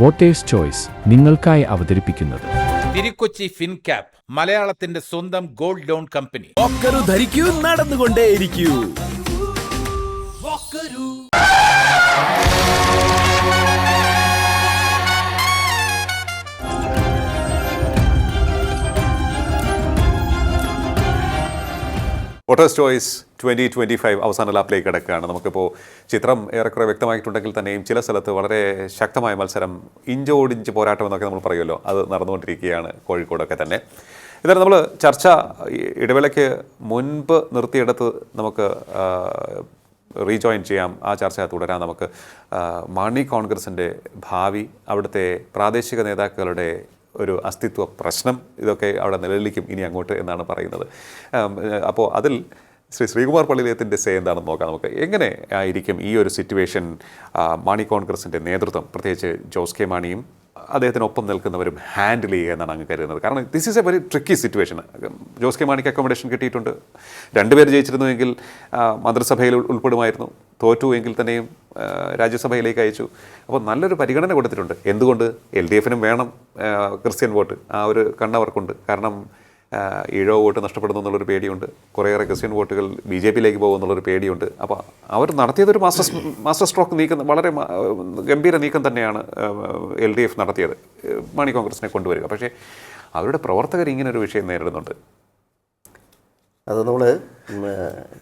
Voters choice നിങ്ങൾക്കായി അവതരിപ്പിക്കുന്നത്. തിരുക്കൊച്ചി ഫിൻകാപ്പ് മലയാളത്തിന്റെ സ്വന്തം ഗോൾഡ് ലോൺ കമ്പനി. ഒക്കരു ധരിക്കൂ നടന്നുകൊണ്ടേയിരിക്കൂ. Voters choice twenty twenty five അവസാന ലാപ്പിലേക്ക് കിടക്കുകയാണ്. നമുക്കിപ്പോൾ ചിത്രം ഏറെക്കുറെ വ്യക്തമായിട്ടുണ്ടെങ്കിൽ തന്നെയും ചില സ്ഥലത്ത് വളരെ ശക്തമായ മത്സരം ഇഞ്ചോടിഞ്ച് പോരാട്ടം എന്നൊക്കെ നമ്മൾ പറയുമല്ലോ. അത് നടന്നുകൊണ്ടിരിക്കുകയാണ് കോഴിക്കോടൊക്കെ തന്നെ. എന്നാലും നമ്മൾ ചർച്ച ഇടവേളയ്ക്ക് മുൻപ് നിർത്തിയെടുത്ത് നമുക്ക് റീജോയിൻ ചെയ്യാം. ആ ചർച്ച തുടരാം നമുക്ക്. മാണി കോൺഗ്രസിന്റെ ഭാവി അവിടുത്തെ പ്രാദേശിക നേതാക്കളുടെ ഒരു അസ്തിത്വ പ്രശ്നം ഇതൊക്കെ അവിടെ നിലനിൽക്കും ഇനി അങ്ങോട്ട് എന്നാണ് പറയുന്നത്. അപ്പോൾ അതിൽ ശ്രീ ശ്രീകുമാർ പള്ളിയിലേത്തിന്റെ സേ എന്താണെന്ന് നോക്കാം നമുക്ക്. എങ്ങനെ ആയിരിക്കും ഈ ഒരു സിറ്റുവേഷൻ മാണി കോൺഗ്രസിന്റെ നേതൃത്വം? പ്രത്യേകിച്ച് ജോസ് കെ മാണിയും അദ്ദേഹത്തിനൊപ്പം നിൽക്കുന്നവരും ഹാൻഡിൽ ചെയ്യുക എന്നാണ് അങ്ങ് കരുതുന്നത്. കാരണം this is a very tricky situation Jose K മാണിക്ക് അക്കോമഡേഷൻ കിട്ടിയിട്ടുണ്ട്. രണ്ടുപേർ ജയിച്ചിരുന്നുവെങ്കിൽ മന്ത്രിസഭയിൽ ഉൾ- ഉൾപ്പെടുമായിരുന്നു. തോറ്റു എങ്കിൽ തന്നെയും രാജ്യസഭയിലേക്ക് അയച്ചു. അപ്പോൾ നല്ലൊരു പരിഗണന കൊടുത്തിട്ടുണ്ട്. എന്തുകൊണ്ട്? എൽ ഡി എഫിനും വേണം ക്രിസ്ത്യൻ വോട്ട്. ആ ഒരു കണ്ണവർക്കുണ്ട്. കാരണം ഈഴോ വോട്ട് നഷ്ടപ്പെടുന്നു എന്നുള്ളൊരു പേടിയുണ്ട്. കുറേയേറെ ക്രിസ്ത്യൻ വോട്ടുകൾ ബി ജെ പിയിലേക്ക് പോകും എന്നുള്ളൊരു പേടിയുണ്ട്. അപ്പോൾ അവർ നടത്തിയതൊരു മാസ്റ്റർ മാസ്റ്റർ സ്ട്രോക്ക് നീക്കം വളരെ ഗംഭീര നീക്കം തന്നെയാണ് എൽ ഡി എഫ് നടത്തിയത് മണി കോൺഗ്രസിനെ കൊണ്ടുവരിക. പക്ഷേ അവരുടെ പ്രവർത്തകർ ഇങ്ങനെ ഒരു വിഷയം നേരിടുന്നുണ്ട്. അത് നമ്മൾ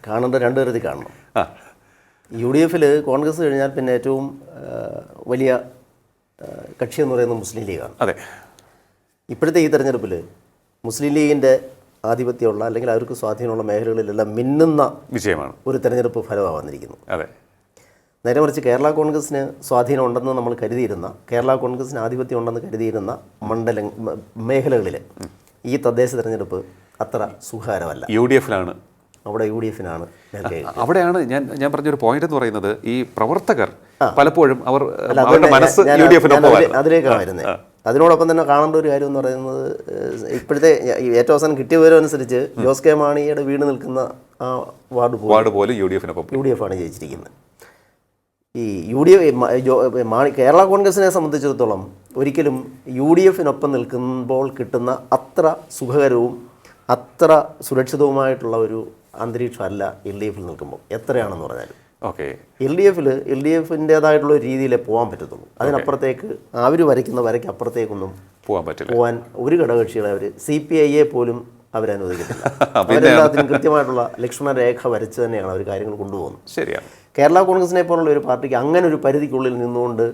കാണേണ്ട രണ്ടു തരത്തിൽ കാണണം. ആ. യു ഡി എഫിൽ കോൺഗ്രസ് കഴിഞ്ഞാൽ പിന്നെ ഏറ്റവും വലിയ കക്ഷി എന്ന് പറയുന്നത് മുസ്ലിം ലീഗാണ്. അതെ. ഇപ്പോഴത്തെ ഈ തെരഞ്ഞെടുപ്പിൽ മുസ്ലിം ലീഗിന്റെ ആധിപത്യമുള്ള അല്ലെങ്കിൽ അവർക്ക് സ്വാധീനമുള്ള മേഖലകളിലെല്ലാം മിന്നുന്ന വിഷയമാണ് ഒരു തെരഞ്ഞെടുപ്പ് ഫലമാണ് വന്നിരിക്കുന്നത് അതെ. നേരെ മറിച്ച് കേരള കോൺഗ്രസിന് സ്വാധീനം ഉണ്ടെന്ന് നമ്മൾ കരുതിയിരുന്ന കേരള കോൺഗ്രസിന് ആധിപത്യം ഉണ്ടെന്ന് കരുതിയിരുന്ന മണ്ഡല മേഖലകളിൽ ഈ തദ്ദേശ തെരഞ്ഞെടുപ്പ് അത്ര സുഖകരമല്ല. യു ഡി എഫിലാണ് അവിടെ യു ഡി എഫിനാണ് അവിടെയാണ് ഞാൻ ഞാൻ പറഞ്ഞൊരു പോയിന്റ് എന്ന് പറയുന്നത് ഈ പ്രവർത്തകർ പലപ്പോഴും അവർ അല്ല, അവരുടെ അതുതന്നെ മനസ്സ് യു ഡി എഫിനൊപ്പം അതിലേക്കാണ് വരുന്നത്. അതിനോടൊപ്പം തന്നെ കാണേണ്ട ഒരു കാര്യം എന്ന് പറയുന്നത് ഇപ്പോഴത്തെ ഏറ്റവും അവസാനം കിട്ടിയ വിവരം അനുസരിച്ച് ജോസ് കെ മാണിയുടെ വീട് നിൽക്കുന്ന ആ വാർഡ് വാർഡ് പോലും യു ഡി എഫിനൊപ്പം യു ഡി എഫ് ആണ് ജയിച്ചിരിക്കുന്നത്. ഈ U D F Mani Kerala കോൺഗ്രസിനെ സംബന്ധിച്ചിടത്തോളം ഒരിക്കലും യു ഡി എഫിനൊപ്പം നിൽക്കുമ്പോൾ കിട്ടുന്ന അത്ര സുഖകരവും അത്ര സുരക്ഷിതവുമായിട്ടുള്ള ഒരു അന്തരീക്ഷമല്ല എൽ ഡി എഫിൽ നിൽക്കുമ്പോൾ. എത്രയാണെന്ന് പറഞ്ഞാലും. ഓക്കെ. എൽ ഡി എഫിൽ എൽ ഡി എഫിന്റേതായിട്ടുള്ള ഒരു രീതിയിലേ പോകാൻ പറ്റത്തുള്ളൂ. അതിനപ്പുറത്തേക്ക് അവർ വരയ്ക്കുന്ന വരയ്ക്ക് അപ്പുറത്തേക്കൊന്നും പോകാൻ പറ്റില്ല. പോകാൻ ഒരു ഘടകകക്ഷികളെ അവർ സി പി ഐയെ പോലും അവരനുവദിക്കത്തില്ല. അവരെല്ലാത്തിനും കൃത്യമായിട്ടുള്ള ലക്ഷ്മണരേഖ വരച്ച് തന്നെയാണ് അവർ കാര്യങ്ങൾ കൊണ്ടുപോകുന്നത്. ശരിയാണ്. കേരള കോൺഗ്രസിനെ പോലുള്ള ഒരു പാർട്ടിക്ക് അങ്ങനെ ഒരു പരിധിക്കുള്ളിൽ നിന്നുകൊണ്ട്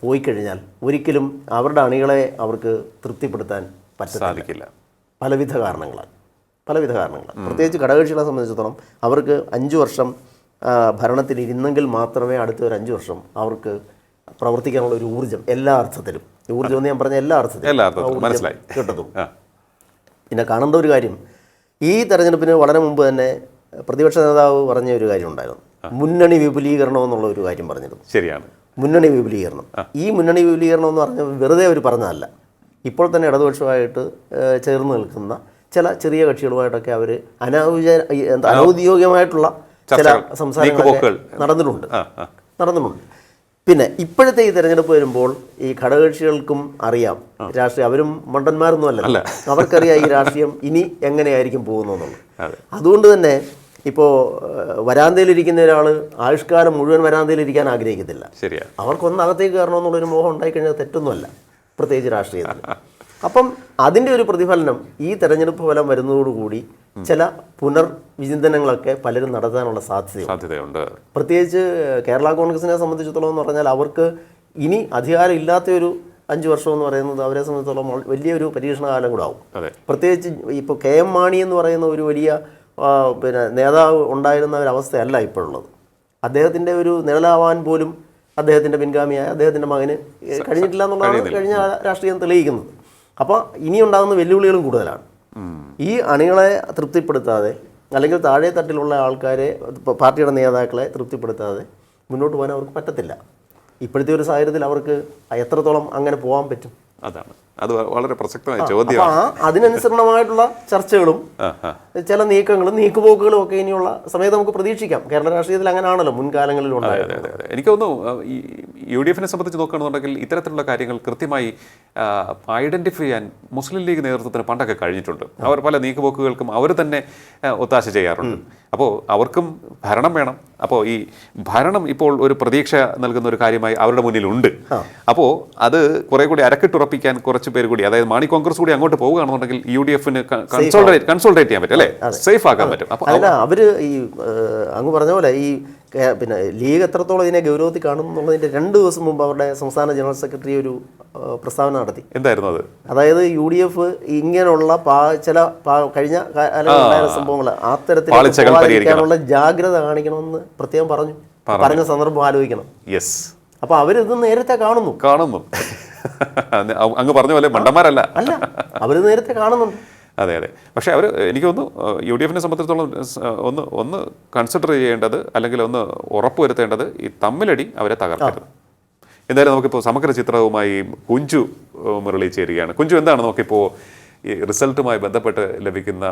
പോയി കഴിഞ്ഞാൽ ഒരിക്കലും അവരുടെ അണികളെ അവർക്ക് തൃപ്തിപ്പെടുത്താൻ പറ്റത്തില്ല. പലവിധ കാരണങ്ങളാണ് പലവിധ കാരണങ്ങളാണ് പ്രത്യേകിച്ച് ഘടകകക്ഷികളെ സംബന്ധിച്ചിടത്തോളം അവർക്ക് അഞ്ച് വർഷം ഇരുന്നെങ്കിൽ മാത്രമേ അടുത്ത ഒരു അഞ്ച് വർഷം അവർക്ക് പ്രവർത്തിക്കാനുള്ള ഒരു ഊർജം എല്ലാ അർത്ഥത്തിലും. ഊർജം എന്ന് ഞാൻ പറഞ്ഞ എല്ലാ അർത്ഥത്തിലും. മനസ്സിലായി. പിന്നെ കാണേണ്ട ഒരു കാര്യം ഈ തെരഞ്ഞെടുപ്പിന് വളരെ മുമ്പ് തന്നെ പ്രതിപക്ഷ നേതാവ് പറഞ്ഞ ഒരു കാര്യം ഉണ്ടായിരുന്നു. മുന്നണി വിപുലീകരണം എന്നുള്ള ഒരു കാര്യം പറഞ്ഞിരുന്നു. ശരിയാണ്. മുന്നണി വിപുലീകരണം. ഈ മുന്നണി വിപുലീകരണം എന്ന് പറഞ്ഞാൽ വെറുതെ അവർ പറഞ്ഞതല്ല. ഇപ്പോൾ തന്നെ ഇടതുപക്ഷമായിട്ട് ചേർന്ന് നിൽക്കുന്ന ചില ചെറിയ കക്ഷികളുമായിട്ടൊക്കെ അവർ അനൗച എന്താ അനൗദ്യോഗികമായിട്ടുള്ള ചില സംസാരങ്ങൾ സംസാരങ്ങളൊക്കെ നടന്നിട്ടുണ്ട്. നടന്നിട്ടുണ്ട്. പിന്നെ ഇപ്പോഴത്തെ ഈ തെരഞ്ഞെടുപ്പ് വരുമ്പോൾ ഈ ഘടകകക്ഷികൾക്കും അറിയാം. രാഷ്ട്രീയം അവരും മണ്ടന്മാരൊന്നും അല്ല. അവർക്കറിയാം ഈ രാഷ്ട്രീയം ഇനി എങ്ങനെയായിരിക്കും പോകുന്നതെന്നുള്ളത്. അതുകൊണ്ട് തന്നെ ഇപ്പോൾ വരാന്തയിലിരിക്കുന്ന ഒരാൾ ആയുഷ്കാലം മുഴുവൻ വരാന്തയിലിരിക്കാൻ ആഗ്രഹിക്കത്തില്ല. ശരിയാണ് അവർക്കൊന്ന് അകത്തേക്ക് കയറണമെന്നുള്ളൊരു മോഹം ഉണ്ടായിക്കഴിഞ്ഞാൽ തെറ്റൊന്നുമല്ല. പ്രത്യേകിച്ച് രാഷ്ട്രീയത്തിൽ. അപ്പം അതിന്റെ ഒരു പ്രതിഫലനം ഈ തെരഞ്ഞെടുപ്പ് ഫലം വരുന്നതോടുകൂടി ചില പുനർവിചിന്തനങ്ങളൊക്കെ പലരും നടത്താനുള്ള സാധ്യതയുണ്ട്. സാധ്യതയുണ്ട്. പ്രത്യേകിച്ച് കേരള കോൺഗ്രസിനെ സംബന്ധിച്ചിടത്തോളം എന്ന് പറഞ്ഞാൽ അവർക്ക് ഇനി അധികാരം ഇല്ലാത്ത ഒരു അഞ്ച് വർഷം എന്ന് പറയുന്നത് അവരെ സംബന്ധിച്ചിടത്തോളം വലിയൊരു പരീക്ഷണകാലം കൂടെ ആവും. പ്രത്യേകിച്ച് ഇപ്പോൾ കെ എം മാണി എന്ന് പറയുന്ന ഒരു വലിയ പിന്നെ നേതാവ് ഉണ്ടായിരുന്ന ഒരു അവസ്ഥയല്ല ഇപ്പോഴുള്ളത്. അദ്ദേഹത്തിന്റെ ഒരു നിഴലാവാൻ പോലും അദ്ദേഹത്തിന്റെ പിൻഗാമിയായ അദ്ദേഹത്തിന്റെ മകന് കഴിഞ്ഞിട്ടില്ല എന്നുള്ളതാണ് കഴിഞ്ഞ രാഷ്ട്രീയം തെളിയിക്കുന്നത്. അപ്പോൾ ഇനി ഉണ്ടാകുന്ന വെല്ലുവിളികളും കൂടുതലാണ്. ഈ അണികളെ തൃപ്തിപ്പെടുത്താതെ അല്ലെങ്കിൽ താഴെ തട്ടിലുള്ള ആൾക്കാരെ പാർട്ടിയുടെ നേതാക്കളെ തൃപ്തിപ്പെടുത്താതെ മുന്നോട്ട് പോകാൻ അവർക്ക് പറ്റത്തില്ല. ഇപ്പോഴത്തെ ഒരു സാഹചര്യത്തിൽ അവർക്ക് എത്രത്തോളം അങ്ങനെ പോകാൻ പറ്റും? അതാണ്. അത് വളരെ പ്രസക്തമായ ചോദ്യമാണ്. ആ അതിനനുസരണമായിട്ടുള്ള ചർച്ചകളും ചില നീക്കങ്ങളും നീക്കുപോക്കുകളും ഒക്കെ ഇനിയുള്ള സമയത്ത് നമുക്ക് പ്രതീക്ഷിക്കാം. കേരള രാഷ്ട്രീയത്തിൽ അങ്ങനെയാണല്ലോ മുൻകാലങ്ങളിൽ ഉണ്ടായത് എനിക്ക് തോന്നുന്നു ഈ യു ഡി എഫിനെ സംബന്ധിച്ച് നോക്കുകയാണെന്നുണ്ടെങ്കിൽ ഇത്തരത്തിലുള്ള കാര്യങ്ങൾ കൃത്യമായി ഐഡന്റിഫൈ ചെയ്യാൻ മുസ്ലിം ലീഗ് നേതൃത്വത്തിന് പണ്ടൊക്കെ കഴിഞ്ഞിട്ടുണ്ട്. അവർ പല നീക്കുപോക്കുകൾക്കും അവർ തന്നെ ഒത്താശ ചെയ്യാറുണ്ട്. അപ്പോൾ അവർക്കും ഭരണം വേണം. അപ്പോൾ ഈ ഭരണം ഇപ്പോൾ ഒരു പ്രതീക്ഷ നൽകുന്ന ഒരു കാര്യമായി അവരുടെ മുന്നിലുണ്ട്. അപ്പോൾ അത് കുറെ കൂടി അരക്കിട്ടുറപ്പിക്കാൻ കുറച്ച് പേര് കൂടി അതായത് മാണി കോൺഗ്രസ് കൂടി അങ്ങോട്ട് പോവുകയാണെന്നുണ്ടെങ്കിൽ യു ഡി എഫിന് കൺസോൾട്ടേറ്റ് കൺസോൾട്ടേറ്റ് ചെയ്യാൻ പറ്റും അല്ലേ? സേഫ് ആക്കാൻ പറ്റും. അപ്പോൾ അവർ ഈ അങ്ങ് പറഞ്ഞ പോലെ ഈ പിന്നെ ലീഗ് എത്രത്തോളം ഇതിനെ ഗൗരവത്തിൽ കാണും എന്നുള്ളതിന്റെ രണ്ട് ദിവസം മുമ്പ് അവരുടെ സംസ്ഥാന ജനറൽ സെക്രട്ടറി ഒരു പ്രസ്താവന നടത്തി. എന്തായിരുന്നു അത്? അതായത് യു ഡി എഫ് ഇങ്ങനെയുള്ള പാ ചില പാ- കഴിഞ്ഞ കാലങ്ങളിലുണ്ടായ സംഭവങ്ങൾ അത്തരത്തിൽ തരത്തിൽ പാലിക്കാനുള്ള ജാഗ്രത കാണിക്കണമെന്ന് പ്രത്യേകം പറഞ്ഞു. പറഞ്ഞ. സന്ദർഭം ആലോചിക്കണം. യെസ്. അപ്പൊ അവരിത് നേരത്തെ കാണുന്നു. കാണുന്നു. അങ്ങ് പറഞ്ഞ പോലെ മണ്ടന്മാരല്ല. അല്ല അവർ നേരത്തെ കാണുന്നുണ്ട് അതെ അതെ. പക്ഷേ അവർ എനിക്കൊന്ന് തോന്നുന്നു യു ഡി എഫിനെ സംബന്ധിച്ചിടത്തോളം ഒന്ന് ഒന്ന് കൺസിഡർ ചെയ്യേണ്ടത് അല്ലെങ്കിൽ ഒന്ന് ഉറപ്പുവരുത്തേണ്ടത് ഈ തമ്മിലടി അവരെ തകർക്കരുത്. എന്തായാലും നമുക്കിപ്പോൾ സമഗ്ര ചിത്രവുമായി കുഞ്ചു മുരളി ചേരുകയാണ്. കുഞ്ചു എന്താണ് നമുക്കിപ്പോൾ ഈ റിസൾട്ടുമായി ബന്ധപ്പെട്ട് ലഭിക്കുന്ന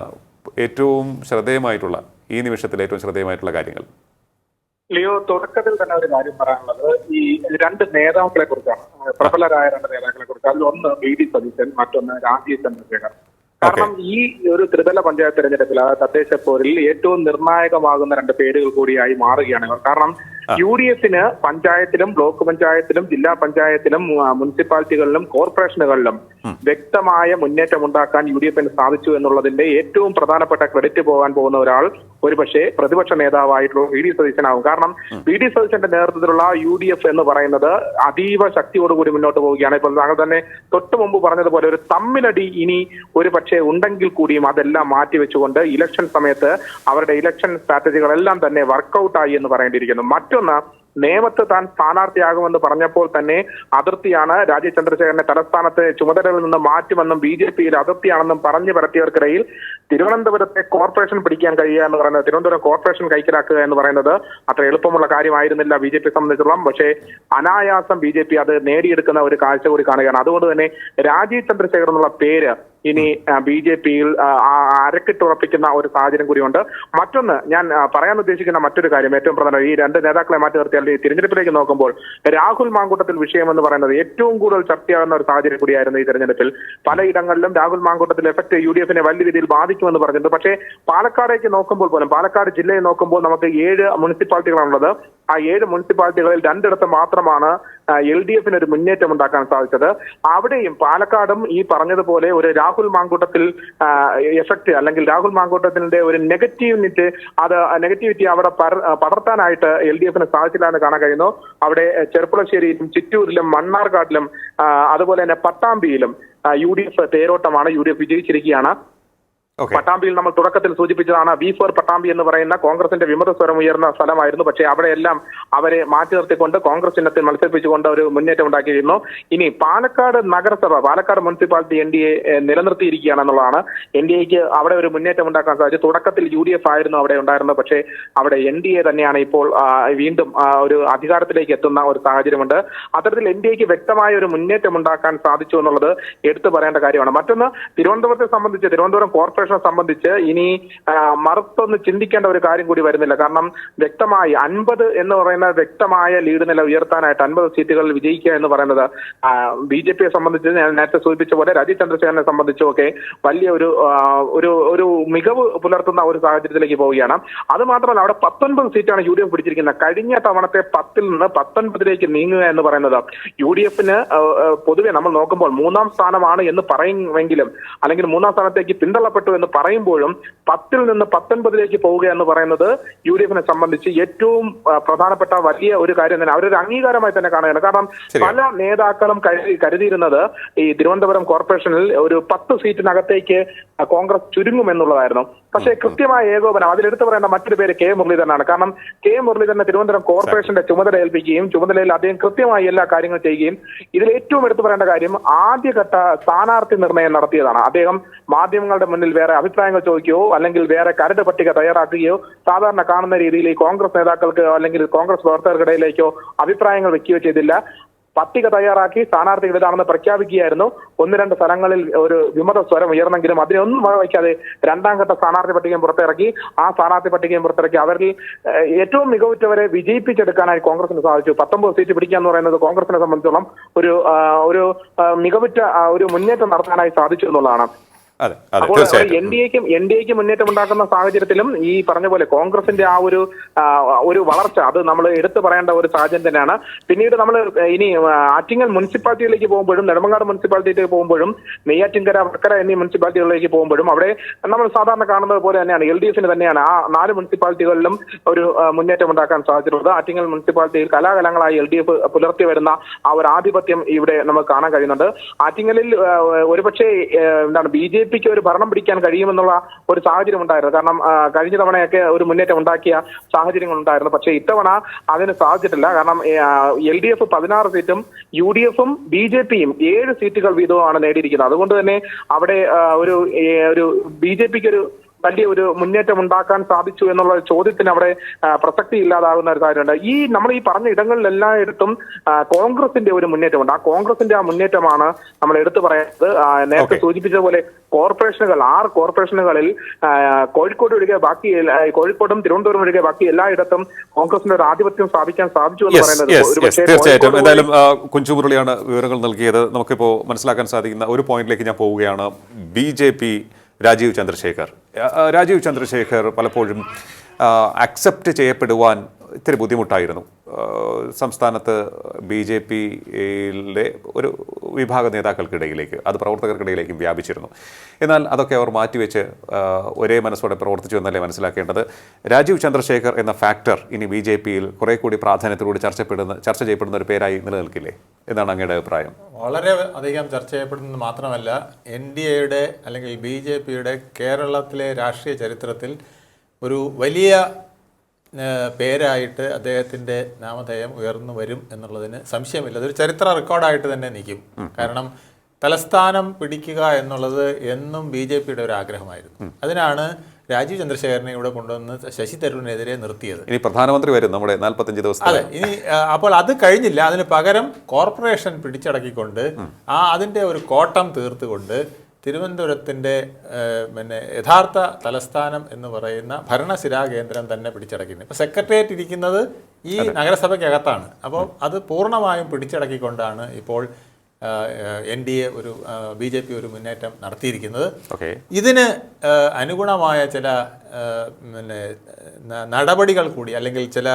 ഏറ്റവും ശ്രദ്ധേയമായിട്ടുള്ള ഈ നിമിഷത്തിൽ ഏറ്റവും ശ്രദ്ധേയമായിട്ടുള്ള കാര്യങ്ങൾ? ലിയോ തുടക്കത്തിൽ തന്നെ ഒരു കാര്യം പറയാനുള്ളത്. ഈ രണ്ട് നേതാക്കളെ കുറിച്ചാണ്. പ്രബലരായ രണ്ട് നേതാക്കളെ കുറിച്ച്. അതിൽ ഒന്ന് വി ഡി സതീശൻ മറ്റൊന്ന് രാജീവ് ചന്ദ്രശേഖർ കാരണം ഈ ഒരു ത്രിതല പഞ്ചായത്ത് തെരഞ്ഞെടുപ്പിൽ അതായത് തദ്ദേശ പോരിൽ ഏറ്റവും നിർണായകമാകുന്ന രണ്ട് പേരുകൾ കൂടിയായി മാറുകയാണ് കാരണം യു ഡി എഫിന് പഞ്ചായത്തിലും ബ്ലോക്ക് പഞ്ചായത്തിലും ജില്ലാ പഞ്ചായത്തിലും മുനിസിപ്പാലിറ്റികളിലും കോർപ്പറേഷനുകളിലും വ്യക്തമായ മുന്നേറ്റം ഉണ്ടാക്കാൻ യു ഡി എഫിന് സാധിച്ചു എന്നുള്ളതിന്റെ ഏറ്റവും പ്രധാനപ്പെട്ട ക്രെഡിറ്റ് പോകാൻ പോകുന്ന ഒരാൾ ഒരുപക്ഷെ പ്രതിപക്ഷ നേതാവായിട്ടുള്ള വി ഡി സതീശനാകും കാരണം വി ഡി സതീശന്റെ നേതൃത്വത്തിലുള്ള യു ഡി എഫ് എന്ന് പറയുന്നത് അതീവ ശക്തിയോടുകൂടി മുന്നോട്ട് പോവുകയാണ്. ഇപ്പോൾ താങ്കൾ തന്നെ തൊട്ടു മുമ്പ് പറഞ്ഞതുപോലെ ഒരു തമ്മിലടി ഇനി ഒരു പക്ഷേ ഉണ്ടെങ്കിൽ കൂടിയും അതെല്ലാം മാറ്റിവെച്ചുകൊണ്ട് ഇലക്ഷൻ സമയത്ത് അവരുടെ ഇലക്ഷൻ സ്ട്രാറ്റജികളെല്ലാം തന്നെ വർക്കൗട്ടായി എന്ന് പറയേണ്ടിയിരിക്കുന്നു. മറ്റൊന്ന് നേമത്ത് താൻ സ്ഥാനാർത്ഥിയാകുമെന്ന് പറഞ്ഞപ്പോൾ തന്നെ അതിർത്തിയാണ് രാജീവ് ചന്ദ്രശേഖരനെ തലസ്ഥാനത്തെ ചുമതലകളിൽ നിന്ന് മാറ്റുമെന്നും ബി ജെ പിയിൽ അതിർത്തിയാണെന്നും പറഞ്ഞു പരത്തിയവർക്കിടയിൽ തിരുവനന്തപുരത്തെ കോർപ്പറേഷൻ പിടിക്കാൻ കഴിയുക എന്ന് പറയുന്നത് തിരുവനന്തപുരം കോർപ്പറേഷൻ കൈക്കലാക്കുക എന്ന് പറയുന്നത് അത്ര എളുപ്പമുള്ള കാര്യമായിരുന്നില്ല ബി ജെ പി സംബന്ധിച്ചിടത്തോളം. പക്ഷേ അനായാസം ബി ജെ പി അത് നേടിയെടുക്കുന്ന ഒരു കാഴ്ച കൂടി കാണുകയാണ്. അതുകൊണ്ട് തന്നെ രാജീവ് ചന്ദ്രശേഖർ എന്നുള്ള പേര് ഇനി ബി ജെ പിയിൽ അരക്കിട്ടുറപ്പിക്കുന്ന ഒരു സാഹചര്യം കൂടിയുണ്ട്. മറ്റൊന്ന് ഞാൻ പറയാൻ ഉദ്ദേശിക്കുന്ന മറ്റൊരു കാര്യം ഏറ്റവും പ്രധാനം ഈ രണ്ട് നേതാക്കളെ മാറ്റി നിർത്തിയാൽ ഈ തിരഞ്ഞെടുപ്പിലേക്ക് നോക്കുമ്പോൾ രാഹുൽ മാങ്കൂട്ടത്തിൽ വിഷയം എന്ന് പറയുന്നത് ഏറ്റവും കൂടുതൽ ചർച്ചയാകുന്ന ഒരു സാഹചര്യം കൂടിയായിരുന്നു ഈ തെരഞ്ഞെടുപ്പിൽ. പലയിടങ്ങളിലും Rahul Mamkootathil effect U D എഫിനെ വലിയ രീതിയിൽ ബാധിക്കുമെന്ന് പറഞ്ഞിട്ടുണ്ട്. പക്ഷേ പാലക്കാടേക്ക് നോക്കുമ്പോൾ പോലും പാലക്കാട് ജില്ലയെ നോക്കുമ്പോൾ നമുക്ക് ഏഴ് മുനിസിപ്പാലിറ്റികളാണുള്ളത്. ആ ഏഴ് മുനിസിപ്പാലിറ്റികളിൽ രണ്ടിടത്ത് മാത്രമാണ് എൽ ഡി എഫിന് ഒരു മുന്നേറ്റം ഉണ്ടാക്കാൻ സാധിച്ചത്. അവിടെയും പാലക്കാടും ഈ പറഞ്ഞതുപോലെ ഒരു രാഹുൽ മാങ്കൂട്ടത്തിൽ എഫക്ട് അല്ലെങ്കിൽ രാഹുൽ മാങ്കൂട്ടത്തിന്റെ ഒരു നെഗറ്റീവിനിറ്റ് അത് നെഗറ്റിവിറ്റി അവിടെ പടർത്താനായിട്ട് എൽ ഡി എഫിന് സാധിച്ചില്ല എന്ന് കാണാൻ കഴിയുന്നു. അവിടെ ചെറുപ്പുളശ്ശേരിയിലും ചിറ്റൂരിലും മണ്ണാർക്കാട്ടിലും അതുപോലെ തന്നെ പട്ടാമ്പിയിലും യു ഡി എഫ് തേരോട്ടമാണ് യു ഡി എഫ് വിജയിച്ചിരിക്കുകയാണ്. പട്ടാമ്പിയിൽ നമ്മൾ തുടക്കത്തിൽ സൂചിപ്പിച്ചതാണ് വി ഫോർ പട്ടാമ്പി എന്ന് പറയുന്ന കോൺഗ്രസിന്റെ വിമത സ്വരം ഉയർന്ന സ്ഥലമായിരുന്നു. പക്ഷേ അവിടെയെല്ലാം അവരെ മാറ്റി നിർത്തിക്കൊണ്ട് കോൺഗ്രസ് ചിഹ്നത്തിൽ മത്സരിപ്പിച്ചുകൊണ്ട് ഒരു മുന്നേറ്റം ഉണ്ടാക്കിയിരുന്നു. ഇനി പാലക്കാട് നഗരസഭ Palakkad municipality N D A നിലനിർത്തിയിരിക്കുകയാണെന്നുള്ളതാണ് N D എക്ക് അവിടെ ഒരു മുന്നേറ്റം ഉണ്ടാക്കാൻ സാധിച്ചു. തുടക്കത്തിൽ യു ഡി എഫ് ആയിരുന്നു അവിടെ ഉണ്ടായിരുന്നത്. പക്ഷേ അവിടെ എൻ ഡി എ തന്നെയാണ് ഇപ്പോൾ വീണ്ടും ഒരു അധികാരത്തിലേക്ക് എത്തുന്ന ഒരു സാഹചര്യമുണ്ട്. അത്തരത്തിൽ എൻ ഡി എക്ക് വ്യക്തമായ ഒരു മുന്നേറ്റം ഉണ്ടാക്കാൻ സാധിച്ചു എന്നുള്ളത് എടുത്തു പറയേണ്ട കാര്യമാണ്. മറ്റൊന്ന് തിരുവനന്തപുരത്തെ സംബന്ധിച്ച് തിരുവനന്തപുരം കോർപ്പറേഷനെ സംബന്ധിച്ച് ഇനി മറുത്തൊന്ന് ചിന്തിക്കേണ്ട ഒരു കാര്യം കൂടി വരുന്നില്ല. കാരണം വ്യക്തമായി അൻപത് എന്ന് പറയുന്ന വ്യക്തമായ ലീഡ് നില ഉയർത്താനായിട്ട് അൻപത് സീറ്റുകളിൽ വിജയിക്കുക എന്ന് പറയുന്നത് ബി ജെ പിയെ സംബന്ധിച്ച് ഞാൻ നേരത്തെ സൂചിപ്പിച്ച പോലെ രാജീവ് ചന്ദ്രശേഖരനെ സംബന്ധിച്ചും ഒക്കെ വലിയ ഒരു ഒരു ഒരു മികവ് പുലർത്തുന്ന ഒരു സാഹചര്യത്തിലേക്ക് പോവുകയാണ്. അത് മാത്രമല്ല അവിടെ പത്തൊൻപത് സീറ്റാണ് യു ഡി എഫ് പിടിച്ചിരിക്കുന്നത്. കഴിഞ്ഞ തവണത്തെ പത്തിൽ നിന്ന് പത്തൊൻപതിലേക്ക് നീങ്ങുക എന്ന് പറയുന്നത് യു ഡി എഫിന് പൊതുവെ നമ്മൾ നോക്കുമ്പോൾ മൂന്നാം സ്ഥാനമാണ് എന്ന് പറയുമെങ്കിലും അല്ലെങ്കിൽ മൂന്നാം സ്ഥാനത്തേക്ക് പിന്തള്ളപ്പെട്ടു എന്ന് പറയുമ്പോഴും പത്തിൽ നിന്ന് പത്തൊൻപതിലേക്ക് പോവുക എന്ന് പറയുന്നത് യു ഡി എഫിനെ സംബന്ധിച്ച് ഏറ്റവും പ്രധാനപ്പെട്ട വലിയ ഒരു കാര്യം തന്നെ. അവരൊരു അംഗീകാരമായി തന്നെ കാണുകയാണ്. കാരണം പല നേതാക്കളും കരുതിയിരുന്നത് ഈ തിരുവനന്തപുരം കോർപ്പറേഷനിൽ ഒരു പത്ത് സീറ്റിനകത്തേക്ക് കോൺഗ്രസ് ചുരുങ്ങും എന്നുള്ളതായിരുന്നു. പക്ഷേ കൃത്യമായ ഏകോപനം അതിലെടുത്ത് പറയേണ്ട മറ്റൊരു പേര് കെ മുരളീധരനാണ്. കാരണം കെ മുരളീധരനെ തിരുവനന്തപുരം കോർപ്പറേഷന്റെ ചുമതല ഏൽപ്പിക്കുകയും ചുമതലയിൽ അദ്ദേഹം കൃത്യമായി എല്ലാ കാര്യങ്ങളും ചെയ്യുകയും ഇതിൽ ഏറ്റവും എടുത്തു പറയേണ്ട കാര്യം ആദ്യഘട്ട സ്ഥാനാർത്ഥി നിർണയം നടത്തിയതാണ്. അദ്ദേഹം മാധ്യമങ്ങളുടെ മുന്നിൽ വേറെ അഭിപ്രായങ്ങൾ ചോദിക്കുകയോ അല്ലെങ്കിൽ വേറെ കരട് പട്ടിക തയ്യാറാക്കുകയോ സാധാരണ കാണുന്ന രീതിയിൽ ഈ കോൺഗ്രസ് നേതാക്കൾക്ക് അല്ലെങ്കിൽ കോൺഗ്രസ് പ്രവർത്തകർക്കിടയിലേക്കോ അഭിപ്രായങ്ങൾ വെക്കുകയോ ചെയ്തില്ല. പട്ടിക തയ്യാറാക്കി സ്ഥാനാർത്ഥികൾ ഇതാണെന്ന് പ്രഖ്യാപിക്കുകയായിരുന്നു. ഒന്ന് രണ്ട് സ്ഥലങ്ങളിൽ ഒരു വിമത സ്വരം ഉയർന്നെങ്കിലും അതിനൊന്നും വക വയ്ക്കാതെ രണ്ടാം ഘട്ട സ്ഥാനാർത്ഥി പട്ടികയും പുറത്തിറക്കി. ആ സ്ഥാനാർത്ഥി പട്ടികയും പുറത്തിറക്കി. അവരിൽ ഏറ്റവും മികവുറ്റവരെ വിജയിപ്പിച്ചെടുക്കാനായി കോൺഗ്രസിന് സാധിച്ചു. പത്തൊമ്പത് സീറ്റ് പിടിക്കുക എന്ന് പറയുന്നത് കോൺഗ്രസിനെ സംബന്ധിച്ചോളം ഒരു ഒരു മികവുറ്റ ഒരു മുന്നേറ്റം നടത്താനായി സാധിച്ചു എന്നുള്ളതാണ്. അപ്പോൾ എൻ ഡി എക്കും എൻ ഡി എക്ക് മുന്നേറ്റം ഉണ്ടാക്കുന്ന സാഹചര്യത്തിലും ഈ പറഞ്ഞ പോലെ കോൺഗ്രസിന്റെ ആ ഒരു ഒരു വളർച്ച അത് നമ്മൾ എടുത്തു പറയേണ്ട ഒരു സാഹചര്യം തന്നെയാണ്. പിന്നീട് നമ്മൾ ഇനി ആറ്റിങ്ങൽ മുനിസിപ്പാലിറ്റിയിലേക്ക് പോകുമ്പോഴും നെടുമങ്ങാട് മുനിസിപ്പാലിറ്റിയിലേക്ക് പോകുമ്പോഴും നെയ്യാറ്റിൻകര വർക്കര എന്നീ മുനിസിപ്പാലിറ്റികളിലേക്ക് പോകുമ്പോഴും അവിടെ നമ്മൾ സാധാരണ കാണുന്നത് പോലെ തന്നെയാണ് എൽ ഡി എഫിന് തന്നെയാണ് ആ നാല് മുനിസിപ്പാലിറ്റികളിലും ഒരു മുന്നേറ്റം ഉണ്ടാക്കാൻ സാധിച്ചിട്ടുള്ളത്. ആറ്റിങ്ങൽ മുനിസിപ്പാലിറ്റിയിൽ കലാകലങ്ങളായി എൽ ഡി എഫ് പുലർത്തി വരുന്ന ആ ഒരു ആധിപത്യം ഇവിടെ നമുക്ക് കാണാൻ കഴിയുന്നുണ്ട്. ആറ്റിങ്ങലിൽ ഒരുപക്ഷെ എന്താണ് ബി ജെ പിക്ക് ഒരു ഭരണം പിടിക്കാൻ കഴിയുമെന്നുള്ള ഒരു സാഹചര്യം ഉണ്ടായിരുന്നു. കാരണം കഴിഞ്ഞ തവണയൊക്കെ ഒരു മുന്നേറ്റം ഉണ്ടാക്കിയ സാഹചര്യങ്ങൾ ഉണ്ടായിരുന്നു. പക്ഷേ ഇത്തവണ അതിന് സാധിച്ചിട്ടില്ല. കാരണം എൽ ഡി എഫ് പതിനാറ് സീറ്റും യു ഡി എഫും ബി ജെ പിയും ഏഴ് സീറ്റുകൾ വീതവുമാണ് നേടിയിരിക്കുന്നത്. അതുകൊണ്ട് തന്നെ അവിടെ ഒരു ഒരു ബി ജെ പിക്ക് ഒരു വലിയ ഒരു മുന്നേറ്റം ഉണ്ടാക്കാൻ സാധിച്ചു എന്നുള്ള ചോദ്യത്തിന് അവിടെ പ്രസക്തി ഇല്ലാതാകുന്ന ഒരു കാര്യമുണ്ട്. ഈ നമ്മൾ ഈ പറഞ്ഞ ഇടങ്ങളിലെല്ലായിടത്തും കോൺഗ്രസിന്റെ ഒരു മുന്നേറ്റമുണ്ട്. ആ കോൺഗ്രസിന്റെ ആ മുന്നേറ്റമാണ് നമ്മൾ എടുത്തു പറയുന്നത്. നേരത്തെ സൂചിപ്പിച്ച പോലെ കോർപ്പറേഷനുകൾ ആറ് കോർപ്പറേഷനുകളിൽ കോഴിക്കോട് ഒഴികെ ബാക്കി കോഴിക്കോടും തിരുവനന്തപുരം ഒഴികെ ബാക്കി എല്ലായിടത്തും കോൺഗ്രസിന്റെ ഒരു ആധിപത്യം സ്ഥാപിക്കാൻ സാധിച്ചു എന്ന് പറയുന്നത് തീർച്ചയായിട്ടും. എന്തായാലും ആ, കുഞ്ചു മുരളിയാണ് വിവരങ്ങൾ നൽകിയത്. നമുക്കിപ്പോൾ മനസ്സിലാക്കാൻ സാധിക്കുന്ന ഒരു പോയിന്റിലേക്ക് ഞാൻ പോവുകയാണ്. B J P Rajeev Chandrasekhar. Rajeev Chandrasekhar പലപ്പോഴും അക്സെപ്റ്റ് ചെയ്യപ്പെടുവാൻ ഇത്തിരി ബുദ്ധിമുട്ടായിരുന്നു. സംസ്ഥാനത്ത് ബി ജെ പിയിലെ ഒരു വിഭാഗ നേതാക്കൾക്കിടയിലേക്ക് അത് പ്രവർത്തകർക്കിടയിലേക്കും വ്യാപിച്ചിരുന്നു. എന്നാൽ അതൊക്കെ അവർ മാറ്റിവെച്ച് ഒരേ മനസ്സോടെ പ്രവർത്തിച്ചു എന്നല്ലേ മനസ്സിലാക്കേണ്ടത്? രാജീവ് ചന്ദ്രശേഖർ എന്ന ഫാക്ടർ ഇനി ബി ജെ പിയിൽ കുറെ കൂടി പ്രാധാന്യത്തിലൂടെ ചർച്ചപ്പെടുന്ന ചർച്ച ചെയ്യപ്പെടുന്ന ഒരു പേരായി നിലനിൽക്കില്ലേ? എന്നാണ് അങ്ങയുടെ അഭിപ്രായം? വളരെ അധികം ചർച്ച ചെയ്യപ്പെടുന്നത് മാത്രമല്ല എൻ ഡി എയുടെ അല്ലെങ്കിൽ ബി ജെ പിയുടെ കേരളത്തിലെ രാഷ്ട്രീയ ചരിത്രത്തിൽ ഒരു വലിയ പേരായിട്ട് അദ്ദേഹത്തിന്റെ നാമധേയം ഉയർന്നു വരും എന്നുള്ളതിന് സംശയമില്ല. അതൊരു ചരിത്ര റെക്കോർഡായിട്ട് തന്നെ നിൽക്കും. കാരണം തലസ്ഥാനം പിടിക്കുക എന്നുള്ളത് എന്നും ബി ജെ പിയുടെ ഒരു ആഗ്രഹമായിരുന്നു. അതിനാണ് രാജീവ് ചന്ദ്രശേഖരനെ ഇവിടെ കൊണ്ടുവന്ന് ശശി തരൂരിനെതിരെ നിർത്തിയത്. ഇനി പ്രധാനമന്ത്രി വരും നമ്മുടെ നാൽപ്പത്തഞ്ച് ദിവസം അതെ ഇനി അപ്പോൾ അത് കഴിഞ്ഞില്ല. അതിന് പകരം കോർപ്പറേഷൻ പിടിച്ചടക്കിക്കൊണ്ട് ആ അതിന്റെ ഒരു കോട്ടം തീർത്തുകൊണ്ട് തിരുവനന്തപുരത്തിന്റെ പിന്നെ യഥാർത്ഥ തലസ്ഥാനം എന്ന് പറയുന്ന ഭരണസിരാ കേന്ദ്രം തന്നെ പിടിച്ചടക്കുന്നു ഇപ്പോൾ സെക്രട്ടേറിയറ്റ് ഇരിക്കുന്നത് ഈ നഗരസഭയ്ക്കകത്താണ്. അപ്പോൾ അത് പൂർണമായും പിടിച്ചടക്കിക്കൊണ്ടാണ് ഇപ്പോൾ എൻ ഡി എ ഒരു ബി ജെ പി ഒരു മുന്നേറ്റം നടത്തിയിരിക്കുന്നത്. ഓക്കെ. ഇതിന് അനുഗുണമായ ചില പിന്നെ നടപടികൾ കൂടി അല്ലെങ്കിൽ ചില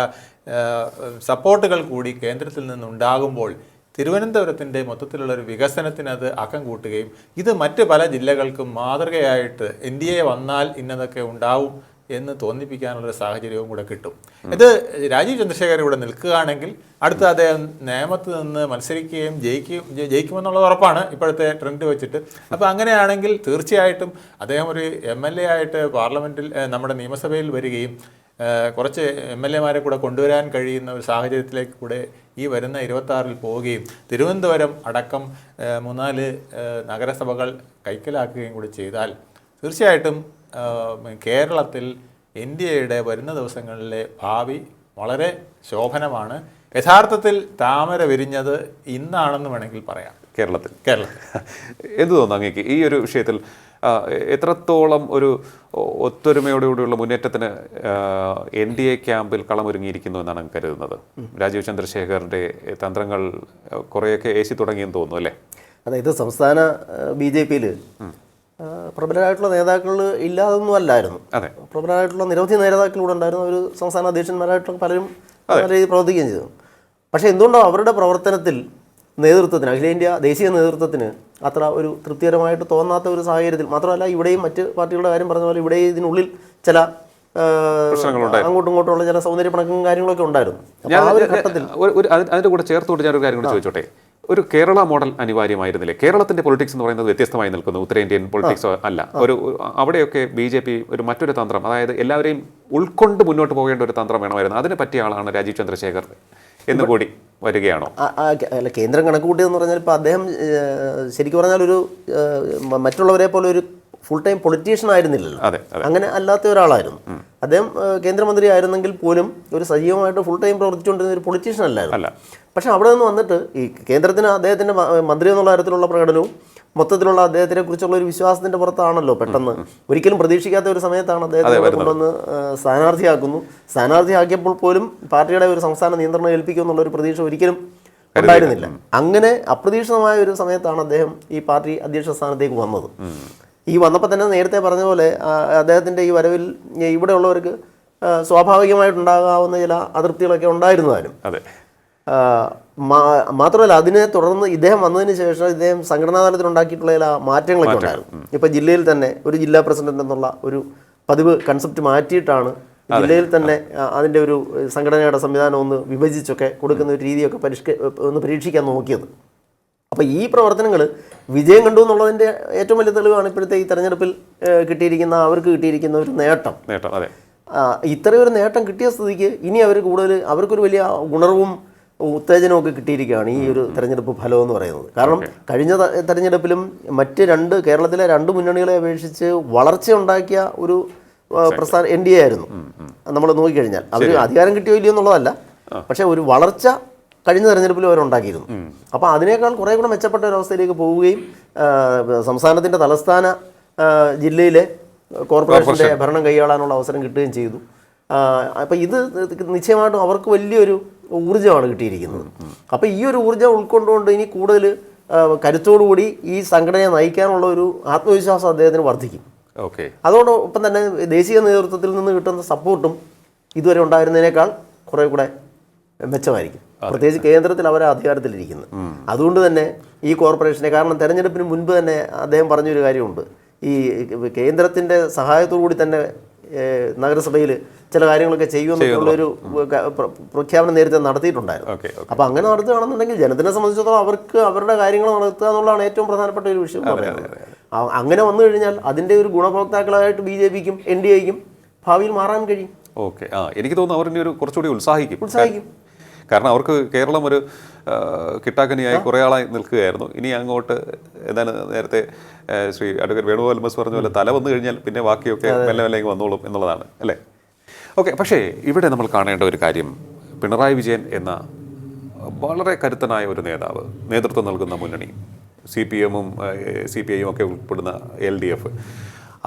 സപ്പോർട്ടുകൾ കൂടി കേന്ദ്രത്തിൽ നിന്നുണ്ടാകുമ്പോൾ തിരുവനന്തപുരത്തിന്റെ മൊത്തത്തിലുള്ള ഒരു വികസനത്തിന് അത് അക്കം കൂട്ടുകയും ഇത് മറ്റ് പല ജില്ലകൾക്കും മാതൃകയായിട്ട് എൻ ഡി എ വന്നാൽ ഇന്നതൊക്കെ ഉണ്ടാവും എന്ന് തോന്നിപ്പിക്കാനുള്ളൊരു സാഹചര്യവും കൂടെ കിട്ടും. ഇത് രാജീവ് ചന്ദ്രശേഖർ ഇവിടെ നിൽക്കുകയാണെങ്കിൽ അടുത്ത അദ്ദേഹം നിയമത്ത് നിന്ന് മത്സരിക്കുകയും ജയിക്കുകയും ജയി- ജയിക്കുമെന്നുള്ളത് ഉറപ്പാണ്. ഇപ്പോഴത്തെ ട്രെൻഡ് വെച്ചിട്ട്. അപ്പോൾ അങ്ങനെയാണെങ്കിൽ തീർച്ചയായിട്ടും അദ്ദേഹം ഒരു എം എൽ എ ആയിട്ട് പാർലമെന്റിൽ നമ്മുടെ നിയമസഭയിൽ വരികയും കുറച്ച് എം എൽ എമാരെ കൂടെ കൊണ്ടുവരാൻ കഴിയുന്ന ഒരു സാഹചര്യത്തിലേക്ക് കൂടെ ഈ വരുന്ന ഇരുപത്താറിൽ പോവുകയും തിരുവനന്തപുരം അടക്കം മൂന്നാൽ നഗരസഭകൾ കൈക്കലാക്കുകയും കൂടി ചെയ്താൽ തീർച്ചയായിട്ടും കേരളത്തിൽ ഇന്ത്യയുടെ വരുന്ന ദിവസങ്ങളിലെ ഭാവി വളരെ ശോഭനമാണ്. യഥാർത്ഥത്തിൽ താമര വിരിഞ്ഞത് ഇന്നാണെന്ന് വേണമെങ്കിൽ പറയാം. കേരളത്തിൽ. കേരളത്തിൽ. എന്ത് തോന്നുന്നു അങ്ങേക്ക്? ഈ ഒരു വിഷയത്തിൽ എത്രത്തോളം ഒരു ഒത്തൊരുമയോടുകൂടിയുള്ള മുന്നേറ്റത്തിന് എൻ ഡി എ ക്യാമ്പിൽ കളമൊരുങ്ങിയിരിക്കുന്നു എന്നാണ് കരുതുന്നത്? രാജീവ് ചന്ദ്രശേഖറിന്റെ തന്ത്രങ്ങൾ കുറേയൊക്കെ ഏശി തുടങ്ങിയെന്ന് തോന്നുന്നു അല്ലേ? അതായത് സംസ്ഥാന ബി ജെ പിയിൽ പ്രബലരായിട്ടുള്ള നേതാക്കൾ ഇല്ലാതൊന്നും അല്ലായിരുന്നു. അതെ. പ്രബലരായിട്ടുള്ള നിരവധി നേതാക്കളൂടെ ഉണ്ടായിരുന്നു. ഒരു സംസ്ഥാന അധ്യക്ഷന്മാരായിട്ടുള്ള പലരും നല്ല രീതിയിൽ പ്രവർത്തിക്കുകയും ചെയ്തു. പക്ഷേ എന്തുകൊണ്ടോ അവരുടെ പ്രവർത്തനത്തിൽ നേതൃത്വത്തിന് അഖിലേന്ത്യാ ദേശീയ നേതൃത്വത്തിന് അത്ര ഒരു തൃപ്തികരമായിട്ട് തോന്നാത്ത ഒരു സാഹചര്യത്തിൽ. മാത്രമല്ല ഇവിടെയും മറ്റ് പാർട്ടികളുടെ കാര്യം പറഞ്ഞ പോലെ ഇവിടെ ഇതിനുള്ളിൽ ചില അങ്ങോട്ടും ഇങ്ങോട്ടുമുള്ള ചില സൗന്ദര്യ പണക്കും കാര്യങ്ങളൊക്കെ ഉണ്ടായിരുന്നു. ആ ഒരു ഘട്ടത്തിൽ അതിന്റെ കൂടെ ചേർത്തുകൊണ്ട് ഞാൻ ഒരു കാര്യം കൂടി ചോദിച്ചോട്ടെ. ഒരു കേരള മോഡൽ അനിവാര്യമായിരുന്നില്ലേ? കേരളത്തിന്റെ പൊളിറ്റിക്സ് എന്ന് പറയുന്നത് വ്യത്യസ്തമായി നിൽക്കുന്നു. ഉത്തരേന്ത്യൻ പൊളിറ്റിക്സ് അല്ല. ഒരു അവിടെയൊക്കെ ബി ജെ പി ഒരു മറ്റൊരു തന്ത്രം അതായത് എല്ലാവരെയും ഉൾക്കൊണ്ട് മുന്നോട്ട് പോകേണ്ട ഒരു തന്ത്രം വേണമായിരുന്നു. അതിനെ പറ്റിയ ആളാണ് രാജീവ് ചന്ദ്രശേഖർ. എന്ന് കൂടി വരികയാണോ? അല്ല കേന്ദ്രം കണക്ക് കൂട്ടിയതെന്ന് പറഞ്ഞാൽ ഇപ്പോൾ അദ്ദേഹം ശരിക്കും പറഞ്ഞാൽ ഒരു മറ്റുള്ളവരെ പോലെ ഒരു ഫുൾ ടൈം പൊളിറ്റീഷ്യൻ ആയിരുന്നില്ലല്ലോ. അങ്ങനെ അല്ലാത്ത ഒരാളായിരുന്നു. അദ്ദേഹം കേന്ദ്രമന്ത്രി ആയിരുന്നെങ്കിൽ പോലും ഒരു സജീവമായിട്ട് ഫുൾ ടൈം പ്രവർത്തിച്ചുകൊണ്ടിരുന്ന ഒരു പൊളിറ്റീഷ്യൻ അല്ലായിരുന്നു. അല്ല. പക്ഷെ അവിടെ നിന്ന് വന്നിട്ട് ഈ കേന്ദ്രത്തിന് അദ്ദേഹത്തിന്റെ മന്ത്രി എന്നുള്ള തരത്തിലുള്ള പ്രകടനവും മൊത്തത്തിലുള്ള അദ്ദേഹത്തിനെ കുറിച്ചുള്ള ഒരു വിശ്വാസത്തിന്റെ പുറത്താണല്ലോ പെട്ടെന്ന്. ഒരിക്കലും പ്രതീക്ഷിക്കാത്ത ഒരു സമയത്താണ് അദ്ദേഹത്തെ കൊണ്ടുവന്ന് സ്ഥാനാർത്ഥിയാക്കുന്നു. സ്ഥാനാർത്ഥിയാക്കിയപ്പോൾ പോലും പാർട്ടിയുടെ ഒരു സംസ്ഥാന നിയന്ത്രണം ഏൽപ്പിക്കും എന്നുള്ള ഒരു പ്രതീക്ഷ ഒരിക്കലും ഉണ്ടായിരുന്നില്ല. അങ്ങനെ അപ്രതീക്ഷിതമായ ഒരു സമയത്താണ് അദ്ദേഹം ഈ പാർട്ടി അധ്യക്ഷ സ്ഥാനത്തേക്ക് വന്നത്. ഈ വന്നപ്പോൾ തന്നെ നേരത്തെ പറഞ്ഞ പോലെ അദ്ദേഹത്തിന്റെ ഈ വരവിൽ ഇവിടെയുള്ളവർക്ക് സ്വാഭാവികമായിട്ടുണ്ടാകാവുന്ന ചില അതൃപ്തികളൊക്കെ ഉണ്ടായിരുന്നാലും മാത്രമല്ല അതിനെ തുടർന്ന് ഇദ്ദേഹം വന്നതിന് ശേഷം ഇദ്ദേഹം സംഘടനാ തലത്തിൽ ഉണ്ടാക്കിയിട്ടുള്ള ചില മാറ്റങ്ങളൊക്കെ ഉണ്ടായിരുന്നു. ഇപ്പൊ ജില്ലയിൽ തന്നെ ഒരു ജില്ലാ പ്രസിഡന്റ് എന്നുള്ള ഒരു പതിവ് കൺസെപ്റ്റ് മാറ്റിയിട്ടാണ് ജില്ലയിൽ തന്നെ അതിന്റെ ഒരു സംഘടനയുടെ സംവിധാനം ഒന്ന് വിഭജിച്ചൊക്കെ കൊടുക്കുന്ന ഒരു രീതിയൊക്കെ പരിഷ്ക ഒന്ന് പരീക്ഷിക്കാൻ നോക്കിയത്. അപ്പോൾ ഈ പ്രവർത്തനങ്ങൾ വിജയം കണ്ടു എന്നുള്ളതിന്റെ ഏറ്റവും വലിയ തെളിവാണ് ഇപ്പോഴത്തെ ഈ തെരഞ്ഞെടുപ്പിൽ കിട്ടിയിരിക്കുന്ന അവർക്ക് കിട്ടിയിരിക്കുന്ന ഒരു നേട്ടം. നേട്ടം അതെ. ഇത്രയൊരു ഇത്രയും നേട്ടം കിട്ടിയ സ്ഥിതിക്ക് ഇനി അവർ കൂടുതൽ അവർക്കൊരു വലിയ ഗുണവും ഉത്തേജനവും ഒക്കെ കിട്ടിയിരിക്കുകയാണ് ഈ ഒരു തെരഞ്ഞെടുപ്പ് ഫലം എന്ന് പറയുന്നത്. കാരണം കഴിഞ്ഞ തെരഞ്ഞെടുപ്പിലും മറ്റ് രണ്ട് കേരളത്തിലെ രണ്ട് മുന്നണികളെ അപേക്ഷിച്ച് വളർച്ച ഉണ്ടാക്കിയ ഒരു പ്രസ്ഥാനം എൻ ഡി എ ആയിരുന്നു. നമ്മൾ നോക്കിക്കഴിഞ്ഞാൽ. അവർ അധികാരം കിട്ടിയോ ഇല്ലയോ എന്നുള്ളതല്ല. പക്ഷേ ഒരു വളർച്ച കഴിഞ്ഞ തെരഞ്ഞെടുപ്പിൽ അവർ ഉണ്ടാക്കിയിരുന്നു അപ്പോൾ അതിനേക്കാൾ കുറേ കൂടെ മെച്ചപ്പെട്ട ഒരു അവസ്ഥയിലേക്ക് പോവുകയും സംസ്ഥാനത്തിന്റെ തലസ്ഥാന ജില്ലയിലെ കോർപ്പറേഷന്റെ ഭരണം കൈയാളാനുള്ള അവസരം കിട്ടുകയും ചെയ്തു. അപ്പോൾ ഇത് നിശ്ചയമായിട്ടും അവർക്ക് വലിയൊരു ഊർജമാണ് കിട്ടിയിരിക്കുന്നത്. അപ്പം ഈ ഒരു ഊർജം ഉൾക്കൊണ്ടുകൊണ്ട് ഇനി കൂടുതൽ കരുത്തോടുകൂടി ഈ സംഘടനയെ നയിക്കാനുള്ള ഒരു ആത്മവിശ്വാസം അദ്ദേഹത്തിന് വർദ്ധിക്കും. ഓക്കെ. അതോടൊപ്പം തന്നെ ദേശീയ നേതൃത്വത്തിൽ നിന്ന് കിട്ടുന്ന സപ്പോർട്ടും ഇതുവരെ ഉണ്ടായിരുന്നതിനേക്കാൾ കുറേ കൂടെ മെച്ചമായിരിക്കും. പ്രത്യേകിച്ച് കേന്ദ്രത്തിൽ അവരെ അധികാരത്തിലിരിക്കുന്നത്. അതുകൊണ്ട് തന്നെ ഈ കോർപ്പറേഷനെ കാരണം തെരഞ്ഞെടുപ്പിന് മുൻപ് തന്നെ അദ്ദേഹം പറഞ്ഞൊരു കാര്യമുണ്ട്. ഈ കേന്ദ്രത്തിന്റെ സഹായത്തോടു കൂടി തന്നെ നഗരസഭയിൽ ചില കാര്യങ്ങളൊക്കെ ചെയ്യുമെന്നുള്ളൊരു പ്രഖ്യാപനം നേരത്തെ നടത്തിയിട്ടുണ്ടായിരുന്നു. അപ്പൊ അങ്ങനെ നടത്തുകയാണെന്നുണ്ടെങ്കിൽ ജനത്തിനെ സംബന്ധിച്ചിടത്തോളം അവർക്ക് അവരുടെ കാര്യങ്ങൾ നടത്തുക എന്നുള്ളതാണ് ഏറ്റവും പ്രധാനപ്പെട്ട ഒരു വിഷയം അങ്ങനെ വന്നു കഴിഞ്ഞാൽ അതിന്റെ ഒരു ഗുണഭോക്താക്കളായിട്ട് ബി ജെ പിക്കും എൻ ഡി എക്കും ഭാവിയിൽ മാറാൻ കഴിയും. ഓക്കെ. ആ എനിക്ക് തോന്നുന്നു അവർ ഒരു കുറച്ചുകൂടി ഉത്സാഹിക്കും. ഉത്സാഹിക്കും. കാരണം അവർക്ക് കേരളം ഒരു കിട്ടാക്കനിയായി കുറേ ആളായി നിൽക്കുകയായിരുന്നു. ഇനി അങ്ങോട്ട് എന്താണ് നേരത്തെ ശ്രീ അഡ്വക്കേറ്റ് വേണുഗോപാൽ എം പറഞ്ഞ പോലെ തല വന്നു കഴിഞ്ഞാൽ പിന്നെ ബാക്കിയൊക്കെ മെല്ലെ മെല്ലെ വന്നോളും എന്നുള്ളതാണ് അല്ലേ? ഓക്കെ പക്ഷേ ഇവിടെ നമ്മൾ കാണേണ്ട ഒരു കാര്യം പിണറായി വിജയൻ എന്ന വളരെ കരുത്തനായ ഒരു നേതാവ് നേതൃത്വം നൽകുന്ന മുന്നണി സി പി എമ്മും സി പി ഐയും ഒക്കെ ഉൾപ്പെടുന്ന എൽ ഡി എഫ്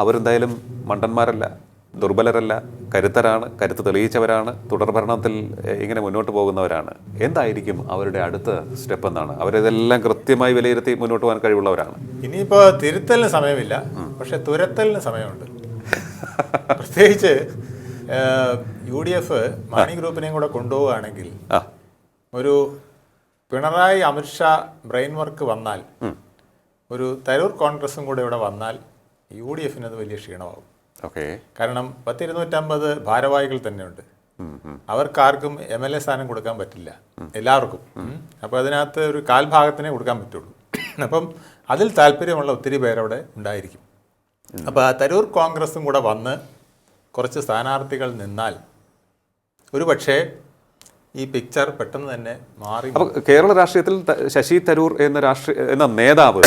അവരെന്തായാലും മണ്ടന്മാരല്ല. ദുർബലരല്ല കരുത്തരാണ് കരുത്ത് തെളിയിച്ചവരാണ് തുടർ ഭരണത്തിൽ ഇങ്ങനെ മുന്നോട്ട് പോകുന്നവരാണ്. എന്തായിരിക്കും അവരുടെ അടുത്ത സ്റ്റെപ്പ് എന്നാണ്? അവരിതെല്ലാം കൃത്യമായി വിലയിരുത്തി മുന്നോട്ട് പോകാൻ കഴിവുള്ളവരാണ്. ഇനിയിപ്പോ തിരുത്തലിന് സമയമില്ല. പക്ഷെ തുരത്തലിന് സമയമുണ്ട്. പ്രത്യേകിച്ച് യു ഡി എഫ് മാണി ഗ്രൂപ്പിനെയും കൂടെ കൊണ്ടുപോവുകയാണെങ്കിൽ ഒരു പിണറായി അമിത്ഷാ ബ്രെയിൻ വർക്ക് വന്നാൽ ഒരു തരൂർ കോൺഗ്രസും കൂടെ ഇവിടെ വന്നാൽ യു ഡി എഫിന് അത് വലിയ ക്ഷീണമാകും. ഓക്കെ. കാരണം പത്തിരുന്നൂറ്റമ്പത് ഭാരവാഹികൾ തന്നെയുണ്ട്. അവർക്കാർക്കും എം എൽ എ സ്ഥാനം കൊടുക്കാൻ പറ്റില്ല. എല്ലാവർക്കും. അപ്പോൾ അതിനകത്ത് ഒരു കാൽഭാഗത്തിനെ കൊടുക്കാൻ പറ്റുള്ളൂ. അപ്പം അതിൽ താല്പര്യമുള്ള ഒത്തിരി പേരവിടെ ഉണ്ടായിരിക്കും. അപ്പോൾ ആ തരൂർ കോൺഗ്രസും കൂടെ വന്ന് കുറച്ച് സ്ഥാനാർത്ഥികൾ നിന്നാൽ ഒരു പക്ഷേ ഈ പിക്ചർ പെട്ടെന്ന് തന്നെ മാറി അപ്പോൾ കേരള രാഷ്ട്രീയത്തിൽ ശശി തരൂർ എന്ന രാഷ്ട്രീയ എന്ന നേതാവ്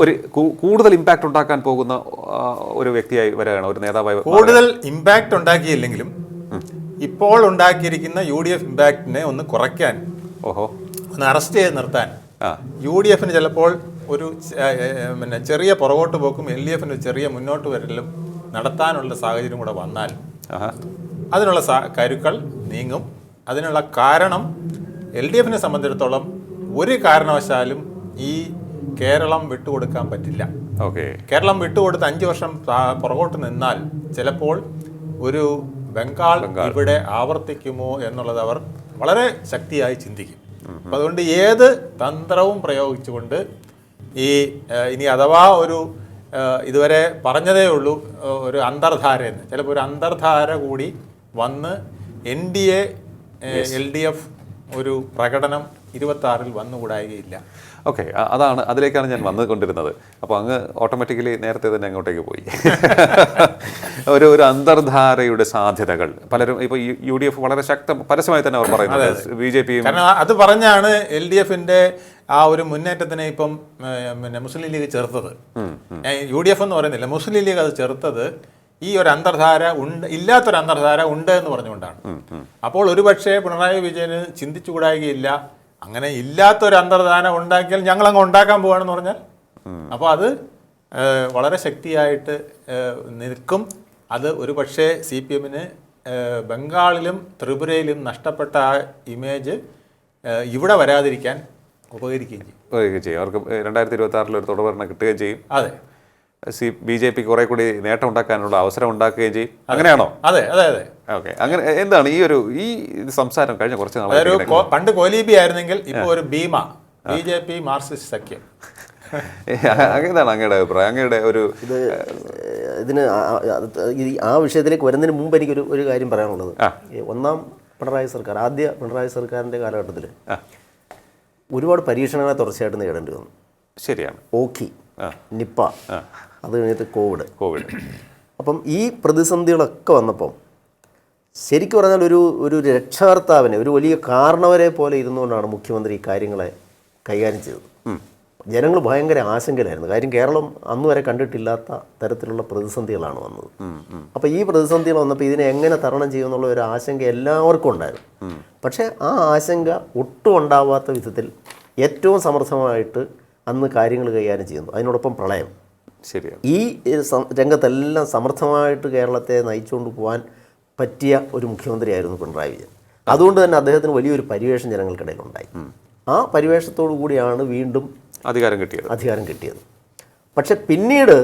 ഒരു കൂടുതൽ ഇമ്പാക്റ്റ് ഉണ്ടാക്കാൻ പോകുന്ന ഒരു വ്യക്തിയായി വരികയാണ് ഒരു നേതാവായി. കൂടുതൽ ഇമ്പാക്റ്റ് ഉണ്ടാക്കിയില്ലെങ്കിലും ഇപ്പോൾ ഉണ്ടാക്കിയിരിക്കുന്ന യു ഡി എഫ് ഇമ്പാക്റ്റിനെ ഒന്ന് കുറയ്ക്കാൻ ഓഹോ. ഒന്ന് അറസ്റ്റ് ചെയ്ത് നിർത്താൻ യു ഡി എഫിന് ചിലപ്പോൾ ഒരു പിന്നെ ചെറിയ പുറകോട്ട് പോക്കും എൽ ഡി എഫിന് ചെറിയ മുന്നോട്ട് വരലും നടത്താനുള്ള സാഹചര്യം കൂടെ വന്നാൽ അതിനുള്ള കരുക്കൾ നീങ്ങും. അതിനുള്ള കാരണം എൽ ഡി എഫിനെ സംബന്ധിച്ചിടത്തോളം ഒരു കാരണവശാലും ഈ കേരളം വിട്ടുകൊടുക്കാൻ പറ്റില്ല. ഓക്കെ. കേരളം വിട്ടുകൊടുത്ത് അഞ്ച് വർഷം പുറകോട്ട് നിന്നാൽ ചിലപ്പോൾ ഒരു ബംഗാൾ ഇവിടെ ആവർത്തിക്കുമോ എന്നുള്ളത് അവർ വളരെ ശക്തിയായി ചിന്തിക്കും. അപ്പം അതുകൊണ്ട് ഏത് തന്ത്രവും പ്രയോഗിച്ചുകൊണ്ട് ഈ ഇനി അഥവാ ഒരു ഇതുവരെ പറഞ്ഞതേ ഉള്ളൂ ഒരു അന്തർധാരയെന്ന്. ചിലപ്പോൾ ഒരു അന്തർധാര കൂടി വന്ന് N D A L D F ഒരു പ്രകടനം ഇരുപത്തി ആറിൽ വന്നുകൂടായികയില്ല ഓക്കെ അതാണ് അതിലേക്കാണ് ഞാൻ വന്നുകൊണ്ടിരുന്നത്. അപ്പോൾ അങ്ങ് ഓട്ടോമാറ്റിക്കലി നേരത്തെ തന്നെ അങ്ങോട്ടേക്ക് പോയി. ഒരു ഒരു അന്തർധാരയുടെ സാധ്യതകൾ. പലരും ഇപ്പോൾ യു ഡി എഫ് വളരെ ശക്തം പരസ്യമായി തന്നെ അവർ പറയുന്നത് ബി ജെ പി അത് പറഞ്ഞാണ് എൽ ഡി എഫിന്റെ ആ ഒരു മുന്നേറ്റത്തിനെ ഇപ്പം പിന്നെ മുസ്ലിം ലീഗ് ചേർത്തത് യു ഡി എഫ് എന്ന് പറയുന്നില്ല മുസ്ലിം ലീഗ് അത് ചേർത്തത് ഈ ഒരു അന്തർധാര ഉണ്ട് ഇല്ലാത്തൊരു അന്തർധാര ഉണ്ട് എന്ന് പറഞ്ഞുകൊണ്ടാണ് അപ്പോൾ ഒരുപക്ഷെ പിണറായി വിജയന് ചിന്തിച്ചുകൂടായികയില്ല. അങ്ങനെ ഇല്ലാത്തൊരു അന്തർധാര ഉണ്ടാക്കിയാൽ ഞങ്ങൾ അങ്ങ് ഉണ്ടാക്കാൻ പോവാണെന്ന് പറഞ്ഞാൽ അപ്പോൾ അത് വളരെ ശക്തിയായിട്ട് നിൽക്കും. അത് ഒരു പക്ഷേ സി പി എമ്മിന് ബംഗാളിലും ത്രിപുരയിലും നഷ്ടപ്പെട്ട ആ ഇമേജ് ഇവിടെ വരാതിരിക്കാൻ ഉപകരിക്കുകയും ചെയ്യും. ഉപകരിക്കുകയും ചെയ്യും. അവർക്ക് രണ്ടായിരത്തി ഇരുപത്തി ആറിൽ ഒരു തുടർഭരണം കിട്ടുകയും ചെയ്യും. അതെ. സി ബി ജെ പി കുറെ കൂടി നേട്ടം ഉണ്ടാക്കാനുള്ള അവസരം ഉണ്ടാക്കുകയും ചെയ്യും. അങ്ങനെയാണോ? അതെ അതെ അതെ. ഓക്കെ. അങ്ങനെ എന്താണ് ഈ ഒരു ഈ സംസാരം കഴിഞ്ഞ കുറച്ച് നാളെ പണ്ട് കോലീബി ആയിരുന്നെങ്കിൽ ഇപ്പോൾ ഒരു ഭീമ ബി ജെ പി മാർക്സിസ്റ്റ് സഖ്യം. അങ്ങനെയാണ് അങ്ങയുടെ അഭിപ്രായം? അങ്ങയുടെ ഒരു ഇത് ഇതിന് ആ വിഷയത്തിലേക്ക് വരുന്നതിന് മുമ്പ് എനിക്കൊരു ഒരു കാര്യം പറയാനുള്ളത്. ഒന്നാം പിണറായി സർക്കാർ ആദ്യ പിണറായി സർക്കാരിന്റെ കാലഘട്ടത്തിൽ ഒരുപാട് പരീക്ഷണങ്ങളെ തുടർച്ചയായിട്ട് നേടേണ്ടി വന്നു. ശരിയാണ്. ഓക്കി നിപ്പ അത് കഴിഞ്ഞിട്ട് കോവിഡ് കോവിഡ് അപ്പം ഈ പ്രതിസന്ധികളൊക്കെ വന്നപ്പം ശരിക്കും പറഞ്ഞാൽ ഒരു ഒരു രക്ഷകർത്താവിനെ ഒരു വലിയ കാരണവരെ പോലെ ഇരുന്നുകൊണ്ടാണ് മുഖ്യമന്ത്രി ഈ കാര്യങ്ങളെ കൈകാര്യം ചെയ്തത്. ജനങ്ങൾ ഭയങ്കര ആശങ്കയിലായിരുന്നു. കാര്യം കേരളം അന്ന് വരെ കണ്ടിട്ടില്ലാത്ത തരത്തിലുള്ള പ്രതിസന്ധികളാണ് വന്നത്. അപ്പോൾ ഈ പ്രതിസന്ധികൾ വന്നപ്പോൾ ഇതിനെ എങ്ങനെ തരണം ചെയ്യുമെന്നുള്ള ഒരു ആശങ്ക എല്ലാവർക്കും ഉണ്ടായിരുന്നു. പക്ഷേ ആ ആശങ്ക ഒട്ടും ഉണ്ടാവാത്ത വിധത്തിൽ ഏറ്റവും സമർത്ഥമായിട്ട് അന്ന് കാര്യങ്ങൾ കൈകാര്യം ചെയ്യുന്നു. അതിനോടൊപ്പം പ്രളയം. ശരിയാണ്. ഈ രംഗത്തെല്ലാം സമർത്ഥമായിട്ട് കേരളത്തെ നയിച്ചുകൊണ്ട് പോകാൻ പറ്റിയ ഒരു മുഖ്യമന്ത്രിയായിരുന്നു പിണറായി വിജയൻ. അതുകൊണ്ട് തന്നെ അദ്ദേഹത്തിന് വലിയൊരു പരിവേഷം ജനങ്ങൾക്കിടയിൽ ഉണ്ടായി ആ പരിവേഷത്തോടു കൂടിയാണ് വീണ്ടും അധികാരം കിട്ടിയത്. അധികാരം കിട്ടിയത്. പക്ഷെ പിന്നീട്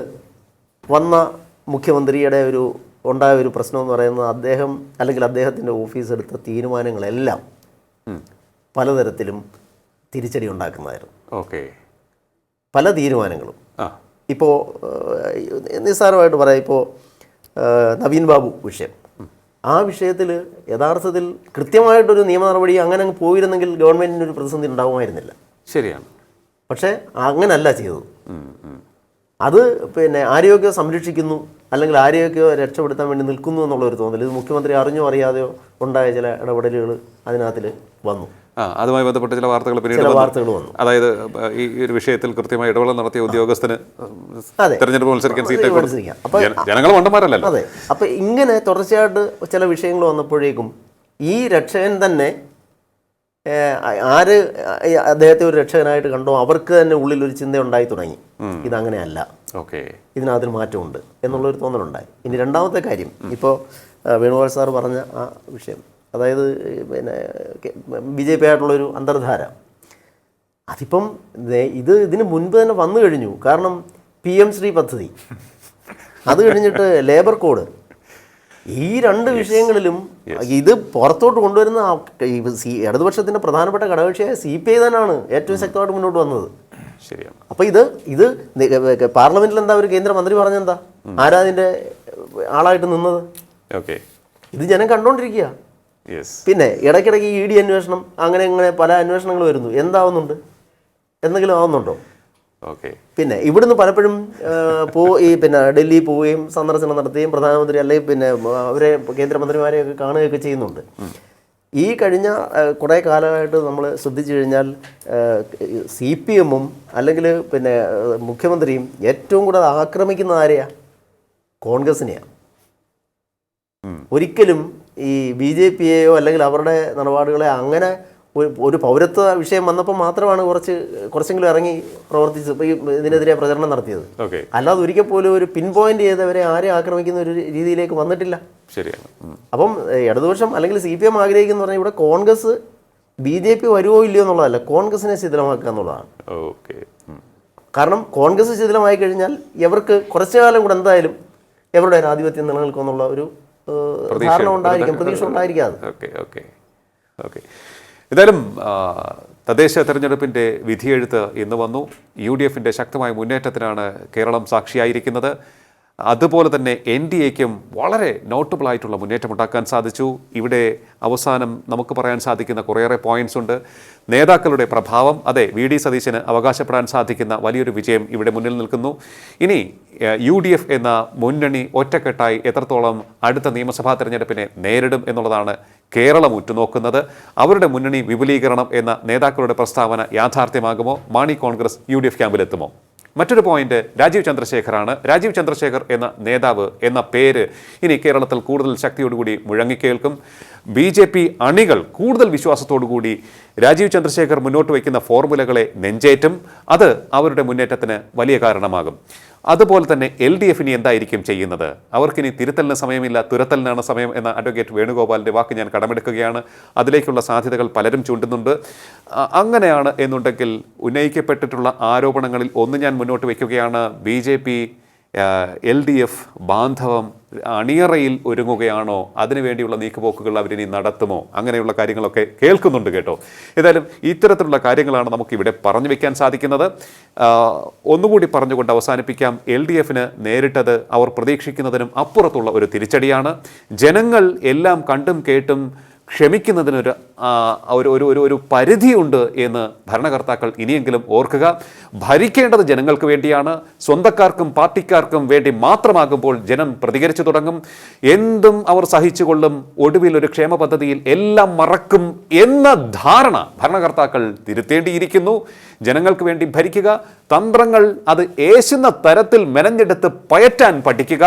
വന്ന മുഖ്യമന്ത്രിയുടെ ഒരു ഉണ്ടായ ഒരു പ്രശ്നം എന്ന് പറയുന്നത് അദ്ദേഹം അല്ലെങ്കിൽ അദ്ദേഹത്തിന്റെ ഓഫീസ് എടുത്ത തീരുമാനങ്ങളെല്ലാം പലതരത്തിലും തിരിച്ചടി ഉണ്ടാക്കുന്നതായിരുന്നു. ഓക്കെ. പല തീരുമാനങ്ങളും. ഇപ്പോൾ നിസ്സാരമായിട്ട് പറയാം ഇപ്പോൾ നവീൻ ബാബു വിഷയം. ആ വിഷയത്തിൽ യഥാർത്ഥത്തിൽ കൃത്യമായിട്ടൊരു നിയമ നടപടി അങ്ങനെ അങ്ങ് പോയിരുന്നെങ്കിൽ ഗവൺമെന്റിന് ഒരു പ്രതിസന്ധി ഉണ്ടാകുമായിരുന്നില്ല ശരിയാണ്. പക്ഷേ അങ്ങനല്ല ചെയ്തത്. അത് പിന്നെ ആരോഗ്യം സംരക്ഷിക്കുന്നു അല്ലെങ്കിൽ ആരോഗ്യം രക്ഷപ്പെടുത്താൻ വേണ്ടി നിൽക്കുന്നു എന്നുള്ളൊരു തോന്നൽ. ഇത് മുഖ്യമന്ത്രി അറിഞ്ഞോ അറിയാതെയോ ഉണ്ടായ ചില ഇടപെടലുകൾ അതിനകത്തിൽ വന്നു. അതുമായി ബന്ധപ്പെട്ട് ചില വാർത്തകൾ പിന്നീട് വാർത്തകൾ വന്നു. അതായത് ഈ ഒരു വിഷയത്തിൽ കൃത്യമായി ഇടപെടൽ നടത്തിയ ഉദ്യോഗസ്ഥന്. തെരഞ്ഞെടുപ്പ് മത്സരിക്കാൻ സീറ്റ് ജനങ്ങൾ മണ്ടന്മാരല്ലല്ലോ. അതെ. അപ്പൊ ഇങ്ങനെ തുടർച്ചയായിട്ട് ചില വിഷയങ്ങൾ വന്നപ്പോഴേക്കും ഈ രക്ഷകൻ തന്നെ ആര് അദ്ദേഹത്തെ ഒരു രക്ഷകനായിട്ട് കണ്ടോ? അവർക്ക് തന്നെ ഉള്ളിൽ ഒരു ചിന്ത ഉണ്ടായി തുടങ്ങി. ഇതങ്ങനെയല്ല. ഓക്കെ. ഇതിനകത്ത് മാറ്റമുണ്ട് എന്നുള്ളൊരു തോന്നലുണ്ടായി. ഇനി രണ്ടാമത്തെ കാര്യം. ഇപ്പോൾ വേണുഗോപാൽ സാർ പറഞ്ഞ ആ വിഷയം. അതായത് പിന്നെ ബി ജെ പി ആയിട്ടുള്ളൊരു അന്തർധാര. അതിപ്പം ഇത് ഇതിന് മുൻപ് തന്നെ വന്നു കഴിഞ്ഞു. കാരണം പി എം ശ്രീ പദ്ധതി. അത് കഴിഞ്ഞിട്ട് ലേബർ കോഡ്. ഈ രണ്ട് വിഷയങ്ങളിലും ഇത് പുറത്തോട്ട് കൊണ്ടുവരുന്ന ഇടതുപക്ഷത്തിന്റെ പ്രധാനപ്പെട്ട ഘടകകക്ഷിയായ സി പി ഐ തന്നെയാണ് ഏറ്റവും ശക്തമായിട്ട് മുന്നോട്ട് വന്നത്. ശരിയാണ്. അപ്പോൾ ഇത് ഇത് പാർലമെന്റിൽ എന്താ ഒരു കേന്ദ്രമന്ത്രി പറഞ്ഞെന്താ ആരാ അതിന്റെ ആളായിട്ട് നിന്നത്? ഓക്കെ ഇത് ജനം കണ്ടോണ്ടിരിക്കുക. പിന്നെ ഇടയ്ക്കിടയ്ക്ക് ഇ ഡി അന്വേഷണം അങ്ങനെ ഇങ്ങനെ പല അന്വേഷണങ്ങൾ വരുന്നു. എന്താവുന്നുണ്ട്? എന്തെങ്കിലും ആവുന്നുണ്ടോ? ഓക്കെ പിന്നെ ഇവിടുന്ന് പലപ്പോഴും പോ ഈ പിന്നെ ഡൽഹി പോവുകയും സന്ദർശനം നടത്തുകയും പ്രധാനമന്ത്രി അല്ലെങ്കിൽ പിന്നെ അവരെ കേന്ദ്രമന്ത്രിമാരെയൊക്കെ കാണുകയൊക്കെ ചെയ്യുന്നുണ്ട്. ഈ കഴിഞ്ഞ കുറേ കാലമായിട്ട് നമ്മൾ ശ്രദ്ധിച്ചു കഴിഞ്ഞാൽ സി പി എമ്മും അല്ലെങ്കിൽ പിന്നെ മുഖ്യമന്ത്രിയും ഏറ്റവും കൂടുതൽ ആക്രമിക്കുന്ന ആരെയാ? കോൺഗ്രസിനെയാണ് ഒരിക്കലും ഈ ബി ജെ പിയെയോ അല്ലെങ്കിൽ അവരുടെ നിലപാടുകളെ അങ്ങനെ ഒരു ഒരു പൗരത്വ വിഷയം വന്നപ്പോൾ മാത്രമാണ് കുറച്ച് കുറച്ചെങ്കിലും ഇറങ്ങി ഈ ഇതിനെതിരെ പ്രചരണം നടത്തിയത്. അല്ലാതെ ഒരിക്കൽ പോലും ഒരു പിൻ പോയിന്റ് ചെയ്തവരെ ആരെ ആക്രമിക്കുന്ന ഒരു രീതിയിലേക്ക് വന്നിട്ടില്ല. ശരിയാണ്. അപ്പം ഇടതുപക്ഷം അല്ലെങ്കിൽ സി പി എം ആഗ്രഹിക്കുന്ന പറഞ്ഞാൽ ഇവിടെ കോൺഗ്രസ് ബി ജെ പി വരുമോ ഇല്ലയോ എന്നുള്ളതല്ല കോൺഗ്രസിനെ ശിഥിലമാക്കുക എന്നുള്ളതാണ്. ഓക്കെ. കാരണം കോൺഗ്രസ് ശിഥിലമായി കഴിഞ്ഞാൽ ഇവർക്ക് കുറച്ചു കാലം കൂടെ എന്തായാലും എവരുടെ ഒരു ആധിപത്യം നിലനിൽക്കുമെന്നുള്ള ഒരു ധാരണ ഉണ്ടായിരിക്കും പ്രതീക്ഷ ഉണ്ടായിരിക്കാം. Okay okay. ഓക്കെ. എന്തായാലും തദ്ദേശ തെരഞ്ഞെടുപ്പിന്റെ വിധിയെഴുത്ത് ഇന്ന് വന്നു. യു ഡി എഫിന്റെ ശക്തമായ മുന്നേറ്റത്തിനാണ് കേരളം സാക്ഷിയായിരിക്കുന്നത്. അതുപോലെ തന്നെ എൻ ഡി എക്കും വളരെ നോട്ടബിളായിട്ടുള്ള മുന്നേറ്റം ഉണ്ടാക്കാൻ സാധിച്ചു. ഇവിടെ അവസാനം നമുക്ക് പറയാൻ സാധിക്കുന്ന കുറേയേറെ പോയിന്റ്സ് ഉണ്ട്. നേതാക്കളുടെ പ്രഭാവം അതെ വി ഡി സതീശന് അവകാശപ്പെടാൻ സാധിക്കുന്ന വലിയൊരു വിജയം ഇവിടെ മുന്നിൽ നിൽക്കുന്നു. ഇനി യു ഡി എഫ് എന്ന മുന്നണി ഒറ്റക്കെട്ടായി എത്രത്തോളം അടുത്ത നിയമസഭാ തെരഞ്ഞെടുപ്പിനെ നേരിടും എന്നുള്ളതാണ് കേരളം ഉറ്റുനോക്കുന്നത്. അവരുടെ മുന്നണി വിപുലീകരണം എന്ന നേതാക്കളുടെ പ്രസ്താവന യാഥാർത്ഥ്യമാകുമോ? Mani Congress U D F ക്യാമ്പിലെത്തുമോ? മറ്റൊരു പോയിന്റ് രാജീവ് ചന്ദ്രശേഖറാണ്. രാജീവ് ചന്ദ്രശേഖർ എന്ന നേതാവ് എന്ന പേര് ഇനി കേരളത്തിൽ കൂടുതൽ ശക്തിയോടുകൂടി മുഴങ്ങിക്കേൽക്കും ബി ജെ പി അണികൾ കൂടുതൽ വിശ്വാസത്തോടുകൂടി രാജീവ് ചന്ദ്രശേഖർ മുന്നോട്ട് വയ്ക്കുന്ന ഫോർമുലകളെ നെഞ്ചേറ്റും. അത് അവരുടെ മുന്നേറ്റത്തിന് വലിയ കാരണമാകും. അതുപോലെ തന്നെ എൽ ഡി എഫിന് എന്തായിരിക്കും ചെയ്യുന്നത്? അവർക്കിനി തിരുത്തലിന് സമയമില്ല തുരത്തലിനാണ് സമയം എന്ന അഡ്വക്കേറ്റ് വേണുഗോപാലിന്റെ വാക്ക് ഞാൻ കടമെടുക്കുകയാണ്. അതിലേക്കുള്ള സാധ്യതകൾ പലരും ചൂണ്ടുന്നുണ്ട്. അങ്ങനെയാണ് എന്നുണ്ടെങ്കിൽ ഉന്നയിക്കപ്പെട്ടിട്ടുള്ള ആരോപണങ്ങളിൽ ഒന്ന് ഞാൻ മുന്നോട്ട് വയ്ക്കുകയാണ്. ബി എൽ ഡി എഫ് ബാന്ധവം അണിയറയിൽ ഒരുങ്ങുകയാണോ? അതിനുവേണ്ടിയുള്ള നീക്കുപോക്കുകൾ അവരിനി നടത്തുമോ? അങ്ങനെയുള്ള കാര്യങ്ങളൊക്കെ കേൾക്കുന്നുണ്ട് കേട്ടോ. ഏതായാലും ഇത്തരത്തിലുള്ള കാര്യങ്ങളാണ് നമുക്കിവിടെ പറഞ്ഞു വെക്കാൻ സാധിക്കുന്നത്. ഒന്നുകൂടി പറഞ്ഞുകൊണ്ട് അവസാനിപ്പിക്കാം. എൽ ഡി എഫിന് നേരിട്ടത് അവർ പ്രതീക്ഷിക്കുന്നതിനും അപ്പുറത്തുള്ള ഒരു തിരിച്ചടിയാണ്. ജനങ്ങൾ എല്ലാം കണ്ടും കേട്ടും ക്ഷമിക്കുന്നതിനൊരു ഒരു ഒരു ഒരു പരിധിയുണ്ട് എന്ന് ഭരണകർത്താക്കൾ ഇനിയെങ്കിലും ഓർക്കുക. ഭരിക്കേണ്ടത് ജനങ്ങൾക്ക് വേണ്ടിയാണ്. സ്വന്തക്കാർക്കും പാർട്ടിക്കാർക്കും വേണ്ടി മാത്രമാകുമ്പോൾ ജനം പ്രതികരിച്ചു തുടങ്ങും. എന്തും അവർ സഹിച്ചുകൊള്ളും. ഒടുവിൽ ഒരു ക്ഷേമ പദ്ധതിയിൽ എല്ലാം മറക്കും എന്ന ധാരണ ഭരണകർത്താക്കൾ തിരുത്തേണ്ടിയിരിക്കുന്നു. ജനങ്ങൾക്ക് വേണ്ടി ഭരിക്കുക. തന്ത്രങ്ങൾ അത് ഏശുന്ന തരത്തിൽ മെനഞ്ഞെടുത്ത് പയറ്റാൻ പഠിക്കുക.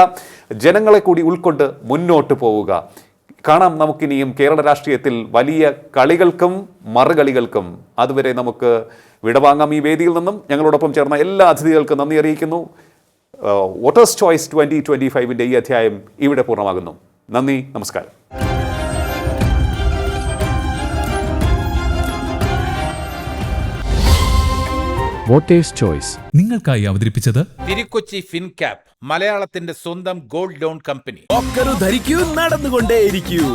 ജനങ്ങളെ കൂടി ഉൾക്കൊണ്ട് മുന്നോട്ട് പോവുക. കാണാം നമുക്കിനിയും കേരള രാഷ്ട്രീയത്തിൽ വലിയ കളികൾക്കും മറുകളികൾക്കും. അതുവരെ നമുക്ക് വിടവാങ്ങാം ഈ വേദിയിൽ നിന്നും. ഞങ്ങളോടൊപ്പം ചേർന്ന എല്ലാ അതിഥികൾക്കും നന്ദി അറിയിക്കുന്നു. വോട്ടേഴ്സ് ചോയ്സ് ട്വന്റി ട്വന്റി ഫൈവിന്റെ ഈ അധ്യായം ഇവിടെ പൂർണമാകുന്നു. നന്ദി നമസ്കാരം. Voters choice. നിങ്ങൾക്കായി അവതരിപ്പിച്ചത് തിരുക്കൊച്ചി ഫിൻകാപ്പ് മലയാളത്തിന്റെ സ്വന്തം ഗോൾഡ് ലോൺ കമ്പനി. ഒക്കരു ധരിക്കൂ നടന്നുകൊണ്ടേയിരിക്കൂ.